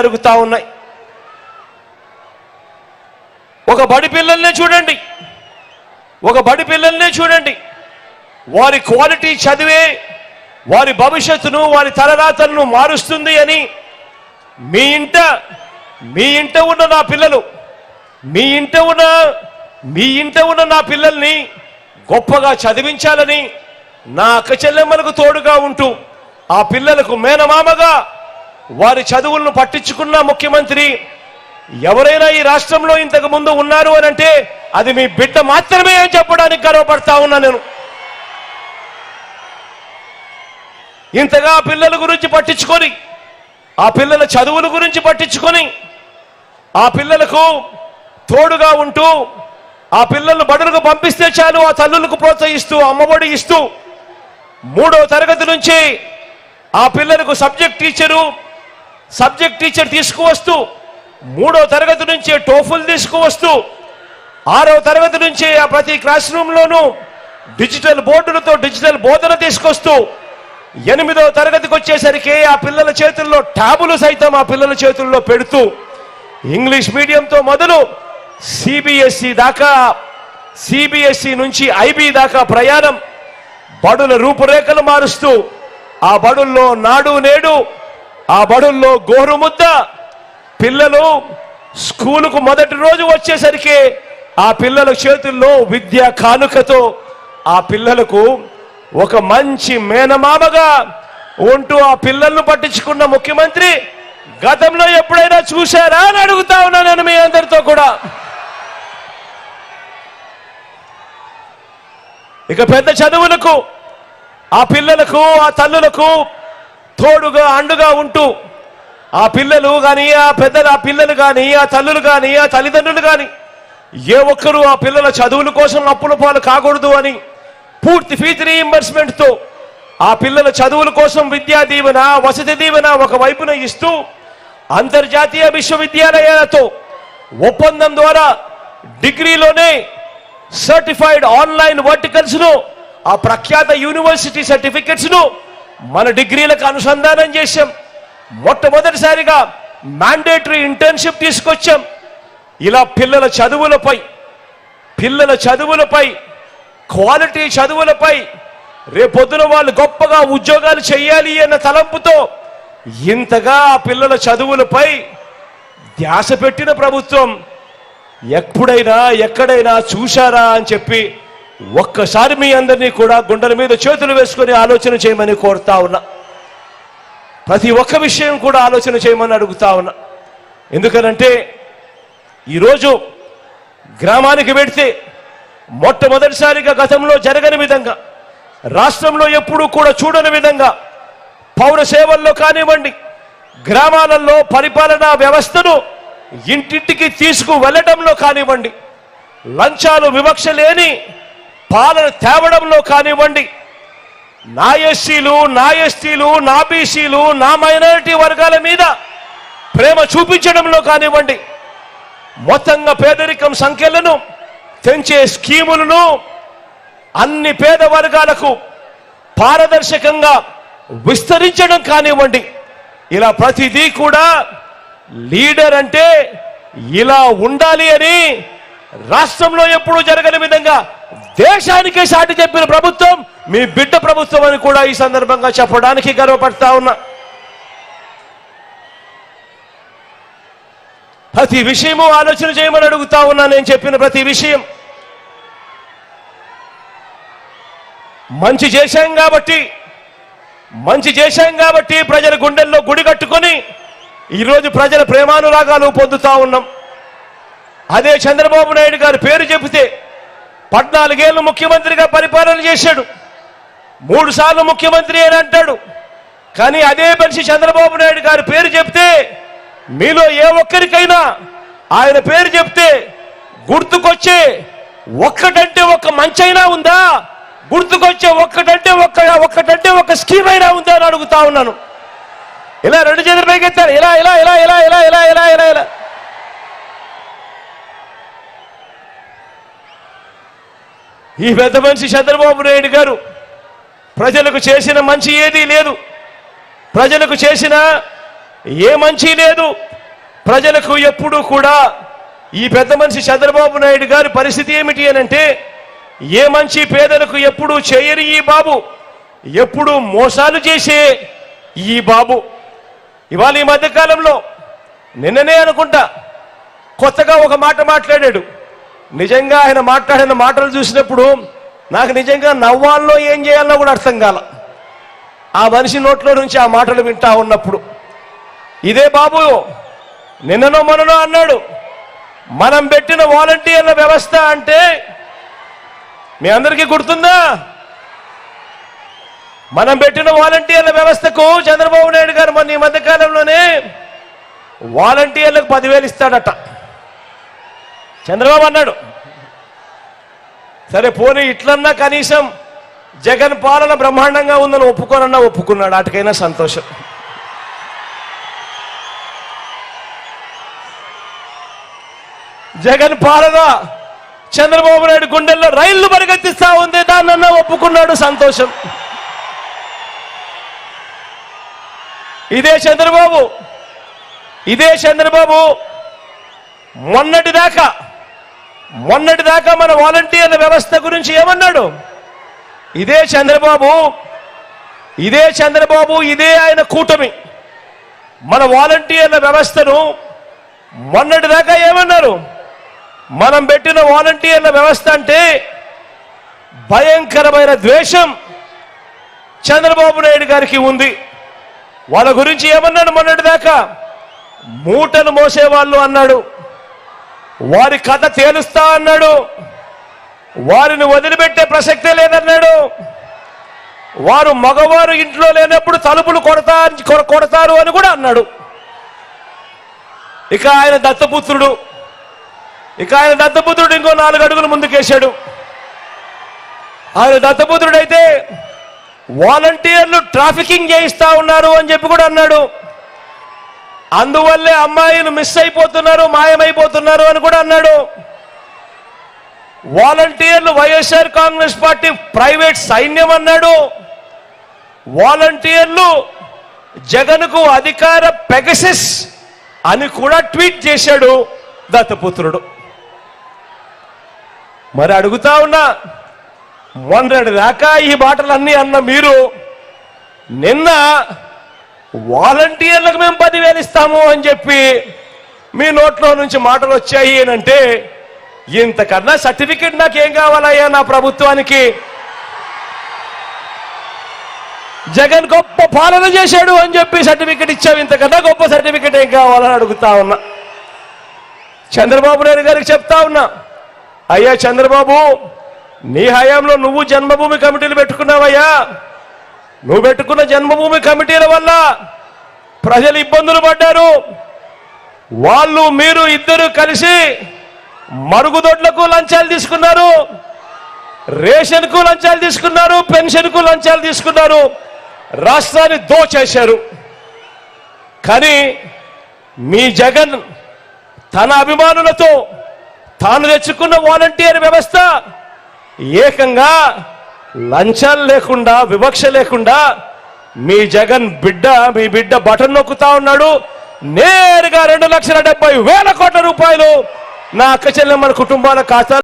జరుగుతా ఉన్నాయి. ఒక బడి పిల్లల్నే చూడండి. ఒక బడి పిల్లల్నే చూడండి. వారి క్వాలిటీ చదివే వారి భవిష్యత్తును వారి తలరాతలను మారుస్తుంది అని మీ ఇంట మీ ఇంట ఉన్న నా పిల్లలు మీ ఇంట ఉన్న మీ ఇంట ఉన్న నా పిల్లల్ని గొప్పగా చదివించాలని నా అక్క చెల్లెమ్మలకు తోడుగా ఉంటూ ఆ పిల్లలకు మేనమామగా వారి చదువులను పట్టించుకున్న ముఖ్యమంత్రి ఎవరైనా ఈ రాష్ట్రంలో ఇంతకు ముందు ఉన్నారు అని అంటే అది మీ బిడ్డ మాత్రమే అని చెప్పడానికి గర్వపడతా ఉన్నా నేను. ఇంతగా పిల్లల గురించి పట్టించుకొని ఆ పిల్లల చదువుల గురించి పట్టించుకొని ఆ పిల్లలకు తోడుగా ఉంటూ ఆ పిల్లలను బడులకు పంపిస్తే చాలు ఆ తల్లులకు ప్రోత్సహిస్తూ అమ్మఒడి ఇస్తూ మూడవ తరగతి నుంచి ఆ పిల్లలకు సబ్జెక్ట్ టీచరు సబ్జెక్ట్ టీచర్ తీసుకువస్తూ మూడో తరగతి నుంచే టోఫుల్ తీసుకువస్తూ ఆరో తరగతి నుంచి ఆ ప్రతి క్లాస్ రూమ్లోనూ డిజిటల్ బోర్డులతో డిజిటల్ బోధన తీసుకొస్తూ ఎనిమిదో తరగతికి వచ్చేసరికి ఆ పిల్లల చేతుల్లో ట్యాబులు సైతం ఆ పిల్లల చేతుల్లో పెడుతూ ఇంగ్లీష్ మీడియంతో మొదలు సిబిఎస్ఈ దాకా సిబిఎస్ఈ నుంచి ఐబీ దాకా ప్రయాణం బడుల రూపురేఖలు మారుస్తూ ఆ బడుల్లో నాడు నేడు ఆ బడుల్లో గోరుముద్ద. పిల్లలు స్కూలుకు మొదటి రోజు వచ్చేసరికి ఆ పిల్లల చేతుల్లో విద్య కానుకతో ఆ పిల్లలకు ఒక మంచి మేనమామగా ఉంటూ ఆ పిల్లలను పట్టించుకున్న ముఖ్యమంత్రి గతంలో ఎప్పుడైనా చూశారా? అని అడుగుతా ఉన్నా నేను మీ అందరితో కూడా. ఇక పెద్ద చదువులకు ఆ పిల్లలకు ఆ తల్లులకు తోడుగా అండుగా ఉంటూ ఆ పిల్లలు కానీ ఆ పెద్దలు ఆ పిల్లలు కానీ ఆ తల్లులు కానీ ఆ తల్లిదండ్రులు కానీ ఏ ఒక్కరూ ఆ పిల్లల చదువుల కోసం అప్పుల పాలు కాకూడదు అని పూర్తి ఫీజు రీఇంబర్స్మెంట్తో ఆ పిల్లల చదువుల కోసం విద్యా దీవెన వసతి దీవెన ఒక వైపున ఇస్తూ అంతర్జాతీయ విశ్వవిద్యాలయాలతో ఒప్పందం ద్వారా డిగ్రీలోనే సర్టిఫైడ్ ఆన్లైన్ వర్టికల్స్ను ఆ ప్రఖ్యాత యూనివర్సిటీ సర్టిఫికెట్స్ను మన డిగ్రీలకు అనుసంధానం చేశాం. మొట్టమొదటిసారిగా మ్యాండేటరీ ఇంటర్న్షిప్ తీసుకొచ్చాం. ఇలా పిల్లల చదువులపై పిల్లల చదువులపై క్వాలిటీ చదువులపై రేపొద్దున వాళ్ళు గొప్పగా ఉద్యోగాలు చేయాలి అన్న తలంపుతో ఇంతగా పిల్లల చదువులపై ధ్యాస పెట్టిన ప్రభుత్వం ఎప్పుడైనా ఎక్కడైనా చూశారా అని చెప్పి ఒక్కసారి మీ అందరినీ కూడా గుండెల మీద చేతులు వేసుకొని ఆలోచన చేయమని కోరుతా ఉన్నా. ప్రతి ఒక్క విషయం కూడా ఆలోచన చేయమని అడుగుతా ఉన్నా. ఎందుకనంటే ఈరోజు గ్రామానికి వెడితే మొట్టమొదటిసారిగా గతంలో జరగని విధంగా రాష్ట్రంలో ఎప్పుడూ కూడా చూడని విధంగా పౌర సేవల్లో కానివ్వండి గ్రామాలలో పరిపాలనా వ్యవస్థను ఇంటింటికి తీసుకు వెళ్ళడంలో కానివ్వండి లంచాలు వివక్ష లేని పాలన తేవడంలో కానివ్వండి. నా ఎస్సీలు నా ఎస్టీలు నా బీసీలు నా మైనారిటీ వర్గాల మీద ప్రేమ చూపించడంలో కానివ్వండి. మొత్తంగా పేదరికం సంఖ్యలను తెంచే స్కీములను అన్ని పేద వర్గాలకు పారదర్శకంగా విస్తరించడం కానివ్వండి. ఇలా ప్రతిదీ కూడా లీడర్ అంటే ఇలా ఉండాలి అని రాష్ట్రంలో ఎప్పుడూ జరగని విధంగా దేశానికే సాటి చెప్పిన ప్రభుత్వం మీ బిడ్డ ప్రభుత్వం అని కూడా ఈ సందర్భంగా చెప్పడానికి గర్వపడతా ఉన్నా. ప్రతి విషయము ఆలోచన చేయమని అడుగుతా ఉన్నా నేను చెప్పిన ప్రతి విషయం. మంచి చేశాం కాబట్టి మంచి చేశాం కాబట్టి ప్రజల గుండెల్లో గుడి కట్టుకొని ఈరోజు ప్రజల ప్రేమానురాగాలు పొందుతా ఉన్నాం. అదే చంద్రబాబు నాయుడు గారి పేరు చెబితే పద్నాలుగేళ్ళు ముఖ్యమంత్రిగా పరిపాలన చేశాడు. మూడు సార్లు ముఖ్యమంత్రి అని అంటాడు. కానీ అదే మనిషి చంద్రబాబు నాయుడు గారి పేరు చెప్తే మీలో ఏ ఒక్కరికైనా ఆయన పేరు చెప్తే గుర్తుకొచ్చే ఒక్కటంటే ఒక్క మంచైనా ఉందా? గుర్తుకొచ్చే ఒక్కటంటే ఒక్క ఒక్కటంటే ఒక స్కీమ్ అయినా ఉందా అని అడుగుతా ఉన్నాను. ఇలా రెండు చేతులు పైకెత్తారు ఇలా ఇలా ఇలా ఇలా ఇలా ఇలా ఇలా ఇలా ఇలా. ఈ పెద్ద మనిషి చంద్రబాబు నాయుడు గారు ప్రజలకు చేసిన మంచి ఏదీ లేదు. ప్రజలకు చేసిన ఏ మంచి లేదు. ప్రజలకు ఎప్పుడూ కూడా ఈ పెద్ద మనిషి చంద్రబాబు నాయుడు గారి పరిస్థితి ఏమిటి అని అంటే ఏ మంచి పేదలకు ఎప్పుడూ చేయని ఈ బాబు ఎప్పుడు మోసాలు చేసే ఈ బాబు. ఇవాళ ఈ మధ్యకాలంలో నిన్ననే అనుకుంటా కొత్తగా ఒక మాట మాట్లాడాడు. నిజంగా ఆయన మాట్లాడిన మాటలు చూసినప్పుడు నాకు నిజంగా నవ్వాల్లో ఏం చేయాలో కూడా అర్థం కాల. ఆ మనిషి నోట్లో నుంచి ఆ మాటలు వింటా ఉన్నప్పుడు ఇదే బాబు నిన్ననో మననో అన్నాడు మనం పెట్టిన వాలంటీర్ల వ్యవస్థ అంటే మీ అందరికీ గుర్తుందా? మనం పెట్టిన వాలంటీర్ల వ్యవస్థకు చంద్రబాబు నాయుడు గారు మొన్న ఈ మధ్య కాలంలోనే వాలంటీర్లకు పదివేలు ఇస్తాడట. చంద్రబాబు అన్నాడు. సరే పోనీ ఇట్లన్నా కనీసం జగన్ పాలన బ్రహ్మాండంగా ఉందని ఒప్పుకోనన్నా ఒప్పుకున్నాడు. అటుకైనా సంతోషం. జగన్ పాలన చంద్రబాబు నాయుడు గుండెల్లో రైళ్ళు పరిగెత్తిస్తా ఉంది దాన్నన్నా ఒప్పుకున్నాడు సంతోషం. ఇదే చంద్రబాబు. ఇదే చంద్రబాబు. మొన్నటి మొన్నటిదాకా మొన్నటి దాకా మన వాలంటీర్ల వ్యవస్థ గురించి ఏమన్నాడు? ఇదే చంద్రబాబు ఇదే చంద్రబాబు ఇదే ఆయన కూటమి. మన వాలంటీర్ల వ్యవస్థను మొన్నటి దాకా ఏమన్నారు? మనం పెట్టిన వాలంటీర్ల వ్యవస్థ అంటే భయంకరమైన ద్వేషం చంద్రబాబు నాయుడు గారికి ఉంది. వాళ్ళ గురించి ఏమన్నాడు మొన్నటిదాకా? మూటను మోసేవాళ్ళు అన్నాడు. వారి కథ తేలుస్తా అన్నాడు. వారిని వదిలిపెట్టే ప్రసక్తే లేదన్నాడు. వారు మగవారు ఇంట్లో లేనప్పుడు తలుపులు కొడతా కొ- కొడతారు అని కూడా అన్నాడు. ఇక ఆయన దత్తపుత్రుడు ఇక ఆయన దత్తపుత్రుడు ఇంకో నాలుగు అడుగులు ముందుకేశాడు. ఆయన దత్తపుత్రుడైతే వాలంటీర్లు ట్రాఫికింగ్ చేయిస్తా ఉన్నారు అని చెప్పి కూడా అన్నాడు. అందువల్లే అమ్మాయిలు మిస్ అయిపోతున్నారు మాయమైపోతున్నారు అని కూడా అన్నాడు. వాలంటీర్లు వైఎస్ఆర్ కాంగ్రెస్ పార్టీ ప్రైవేట్ సైన్యం అన్నాడు. వాలంటీర్లు జగన్కు అధికార పెగసిస్ అని కూడా ట్వీట్ చేశాడు దత్తపుత్రుడు. మరి అడుగుతా ఉన్నా మొన్నటి దాకా ఈ మాటలన్నీ అన్న మీరు నిన్న వాలంటీర్లకు మేము పదివేలు ఇస్తాము అని చెప్పి మీ నోట్లో నుంచి మాటలు వచ్చాయి అంటే ఇంతకన్నా సర్టిఫికెట్ నాకేం కావాలయ్యా నా ప్రభుత్వానికి? జగన్ గొప్ప పాలన చేశాడు అని చెప్పి సర్టిఫికెట్ ఇచ్చావు ఇంతకన్నా గొప్ప సర్టిఫికెట్ ఏం కావాలని అడుగుతా ఉన్నా. చంద్రబాబు నాయుడు గారికి చెప్తా ఉన్నా అయ్యా చంద్రబాబు నీ హయాంలో నువ్వు జన్మభూమి కమిటీలు పెట్టుకున్నావయ్యా. నువ్వు పెట్టుకున్న జన్మభూమి కమిటీల వల్ల ప్రజలు ఇబ్బందులు పడ్డారు. వాళ్ళు మీరు ఇద్దరు కలిసి మరుగుదొడ్లకు లంచాలు తీసుకున్నారు. రేషన్కు లంచాలు తీసుకున్నారు. పెన్షన్కు లంచాలు తీసుకున్నారు. రాష్ట్రాన్ని దోచేశారు. కానీ మీ జగన్ తన అభిమానులతో తాను తెచ్చుకున్న వాలంటీర్ వ్యవస్థ ఏకంగా లంచాలు లేకుండా వివక్ష లేకుండా మీ జగన్ బిడ్డ మీ బిడ్డ బటన్ నొక్కుతా ఉన్నాడు. నేరుగా రెండు లక్షల డెబ్బై వేల కోట్ల రూపాయలు నా అక్క చెల్లెమ్మల కుటుంబాల ఖాతా